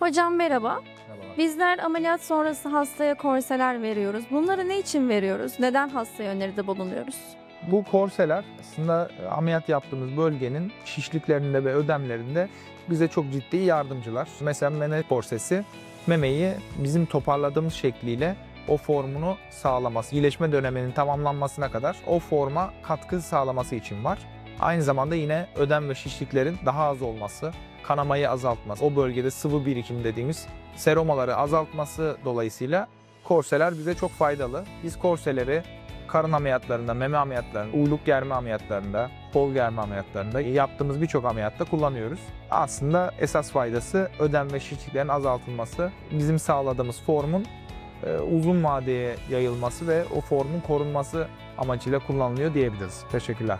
Hocam merhaba. Merhabalar. Bizler ameliyat sonrası hastaya korseler veriyoruz. Bunları ne için veriyoruz? Neden hastaya öneride bulunuyoruz? Bu korseler aslında e, ameliyat yaptığımız bölgenin şişliklerinde ve ödemlerinde bize çok ciddi yardımcılar. Mesela meme korsesi memeyi bizim toparladığımız şekliyle o formunu sağlaması, iyileşme döneminin tamamlanmasına kadar o forma katkı sağlaması için var. Aynı zamanda yine ödem ve şişliklerin daha az olması, kanamayı azaltması, o bölgede sıvı birikim dediğimiz seromaları azaltması dolayısıyla korseler bize çok faydalı. Biz korseleri karın ameliyatlarında, meme ameliyatlarında, uyluk germe ameliyatlarında, kol germe ameliyatlarında yaptığımız birçok ameliyatta kullanıyoruz. Aslında esas faydası ödem ve şişliklerin azaltılması, bizim sağladığımız formun e, uzun vadeye yayılması ve o formun korunması amacıyla kullanılıyor diyebiliriz. Teşekkürler.